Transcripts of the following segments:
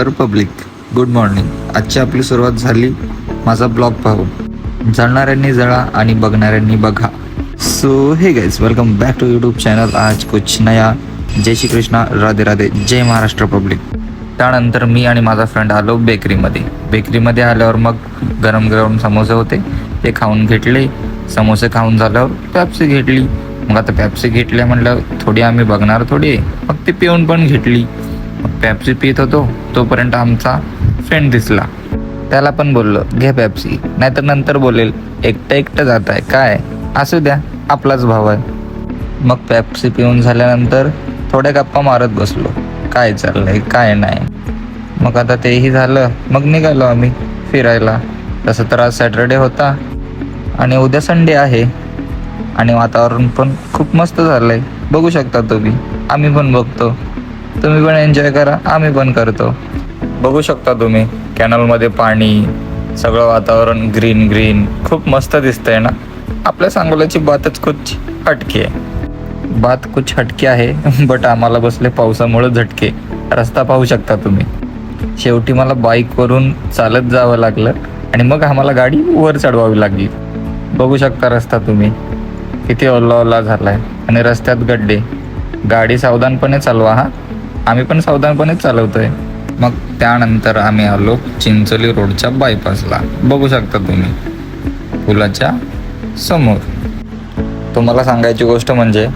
तर public. Good morning. आजची आपली सुरुवात झाली माझा ब्लॉग पाहून जळणाऱ्यांनी जळा आणि बघणाऱ्यांनी बघा. सो हे guys welcome back to YouTube channel आज कुछ नया. जय श्री कृष्णा. राधे राधे. जय महाराष्ट्र पब्लिक. त्यानंतर मी आणि माझा फ्रेंड आलो बेकरीमध्ये बेकरीमध्ये आल्यावर मग गरम गरम समोसे होते. ते खाऊन घेतले. समोसे खाऊन झाल्यावर पॅप्सी घेतली. मग आता पॅप्सी घेतल्या म्हटलं थोडी आम्ही बघणार थोडी. मग ती पिऊन पण घेतली. पॅप्सी पित होतो तोपर्यंत आमचा फ्रेंड दिसला. त्याला पण बोललो घे पॅप्सी नाहीतर नंतर बोलेल एकटं एकटं जात आहे काय? असू द्या आपलाच भाव आहे. मग पॅप्सी पिऊन झाल्यानंतर थोड्या गप्पा मारत बसलो. काय चाललंय काय नाही? मग आता तेही झालं. मग निघालो आम्ही फिरायला. तसं तर आज सॅटरडे होता आणि उद्या संडे आहे. आणि वातावरण पण खूप मस्त झालंय. बघू शकता तुम्ही. आम्ही पण बघतो. तुम्ही पण एन्जॉय करा. आम्ही पण करतो. बघू शकता तुम्ही कॅनलमध्ये पाणी सगळं वातावरण ग्रीन ग्रीन खूप मस्त दिसतंय ना? आपल्या सांगोल्याची बातच कुछ हटकी आहे. बात कुछ हटके आहे बट आम्हाला बसले पावसामुळे झटके. रस्ता पाहू शकता तुम्ही. शेवटी मला बाईकवरून चालत जावं लागलं आणि मग आम्हाला गाडी वर चढवावी लागली. बघू शकता रस्ता तुम्ही. किती ओला ओला झालाय. आणि रस्त्यात गड्डे. गाडी सावधानपणे चालवा हा. आम्ही पण सावधानपणेच चालवतोय. मग त्यानंतर आम्ही आलो चिंचोली रोडच्या बायपासला बघू शकता तुम्ही पुलाच्या समोर. तुम्हाला सांगायची गोष्ट म्हणजे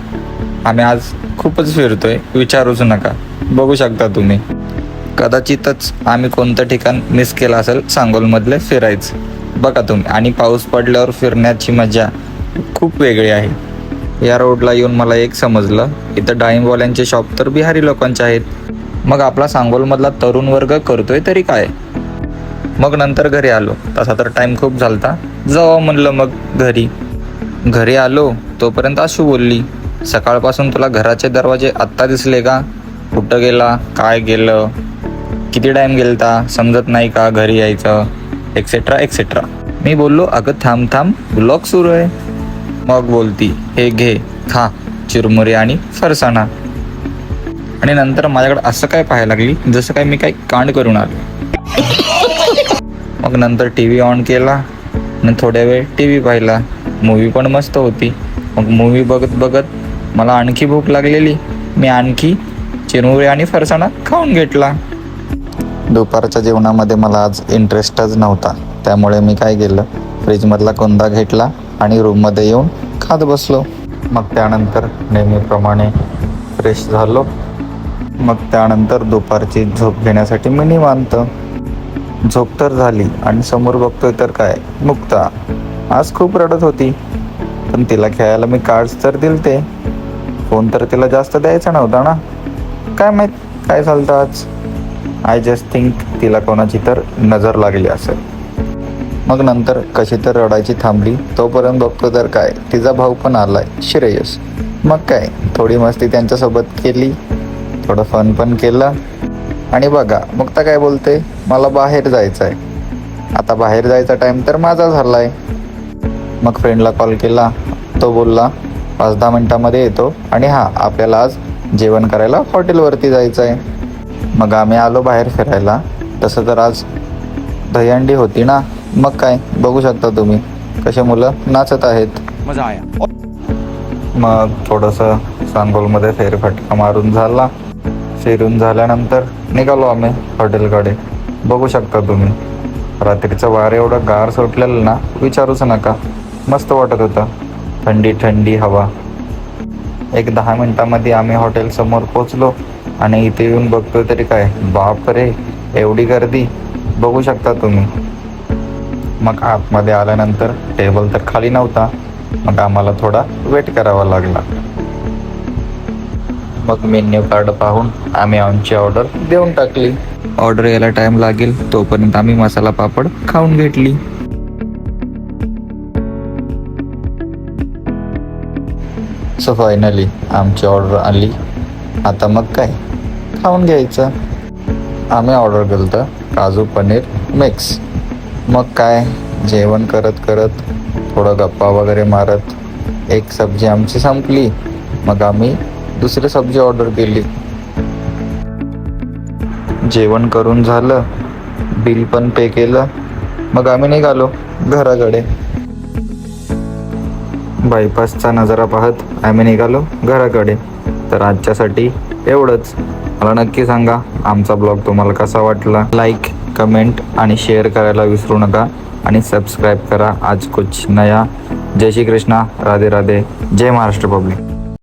आम्ही आज खूपच फिरतोय विचारूच नका. बघू शकता तुम्ही. कदाचितच आम्ही कोणतं ठिकाण मिस केलं असेल सांगोलमधले फिरायचं. बघा तुम्ही आणि पाऊस पडल्यावर फिरण्याची मजा खूप वेगळी आहे. या रोडला येऊन मला एक समजलं इथं डाळिंबवाल्यांचे शॉप तर बिहारी लोकांचे आहेत. मग आपला सांगोलमधला तरुण वर्ग करतोय तरी काय? मग नंतर घरी आलो. तसा तर टाईम खूप झालता. जावं म्हणलं मग घरी. घरी आलो तोपर्यंत आशू बोलली सकाळपासून तुला घराचे दरवाजे आत्ता दिसले का? कुठं गेला? काय गेलं? किती टाईम गेलता? समजत नाही का घरी यायचं? एक्सेट्रा एक्सेट्रा मी बोललो अगं थांब थांब ब्लॉग सुरू आहे. मग बोलती हे घे खा चिरमुरे आणि फरसाणा. आणि नंतर माझ्याकडे असं काय पाहायला लागली जसं काय मी काही कांड करून आलो. मग नंतर टी व्ही ऑन केला आणि थोड्या वेळ टी व्ही पाहिला. मूवी पण मस्त होती. मग मूवी बघत बघत मला आणखी भूक लागलेली. मी आणखी चिरमुरे आणि फरसाणा खाऊन घेतला. दुपारच्या जेवणामध्ये मला आज इंटरेस्टच नव्हता. त्यामुळे मी काय केलं फ्रीजमधला कोंदा घेतला. आणि रूममध्ये येऊन खात बसलो. मग त्यानंतर नेहमीप्रमाणे फ्रेश झालो. मग त्यानंतर दुपारची झोप घेण्यासाठी मी निवांत. झोप तर झाली आणि समोर बघतोय तर काय? मुक्ता. आज खूप रडत होती. पण तिला खेळायला मी कार्ड्स तर दिलते. फोन तर तिला जास्त द्यायचा नव्हता ना? काय माहीत काय झालं आज? आय जस्ट थिंक तिला कोणाची तर नजर लागली असेल. मग नंतर कशी तर रडायची थांबली तोपर्यंत बघतो तर काय तिचा भाऊ पण आलाय श्रेयस. मग काय थोडी मस्ती त्यांच्यासोबत केली थोडं फन पण केलं. आणि बघा मग तर काय बोलते मला बाहेर जायचं आहे आता बाहेर जायचा टाईम तर माझा झालाय. मग फ्रेंडला कॉल केला तो बोलला पाच दहा मिनटामध्ये येतो. आणि हां आपल्याला आज जेवण करायला हॉटेलवरती जायचं आहे मग आम्ही आलो बाहेर फिरायला. तसं तर आज दहीहंडी होती ना मग काय? बघू शकता तुम्ही कसे मुलं नाचत आहेत. मजा आया. मग थोडंसं सांगोलमध्ये फेरफटका मारून झाला. फिरून झाल्यानंतर निघालो आम्ही हॉटेलकडे. बघू शकता तुम्ही. रात्रीचं वारं एवढं गार सुटलेलं ना विचारूच नका. मस्त वाटत होतं. थंडी थंडी हवा. एक दहा मिनिटामध्ये आम्ही हॉटेल समोर पोचलो आणि इथे येऊन बघतोय तरी काय? बाप रे एवढी गर्दी. बघू शकता तुम्ही. मग आतमध्ये आल्यानंतर टेबल तर खाली नव्हता. मग आम्हाला थोडा वेट करावा लागला. मग मेन्यू कार्ड पाहून आम्ही आमची ऑर्डर देऊन टाकली. ऑर्डर यायला टाइम लागेल तोपर्यंत आम्ही मसाला पापड खाऊन घेतली. सो फायनली आमची ऑर्डर आली. आता मग काय? खाऊन घ्यायचं. आम्ही ऑर्डर केलं तर काजू पनीर मिक्स मग काय? जेवण करत करत थोडं गप्पा वगैरे मारत एक सब्जी आमची संपली. मग आम्ही दुसरी सब्जी ऑर्डर केली. जेवण करून झालं. बिल पण पे केलं. मग आम्ही निघालो घराकडे. बायपासचा नजारा पाहत आम्ही निघालो घराकडे. तर आजच्यासाठी एवढंच. मला नक्की सांगा आमचा ब्लॉग तुम्हाला कसा वाटला? लाईक कमेंट आणि शेअर करायला विसरू नका आणि सबस्क्राईब करा आज कुछ नया. जय श्री कृष्णा राधे राधे. जय महाराष्ट्र पब्लिक.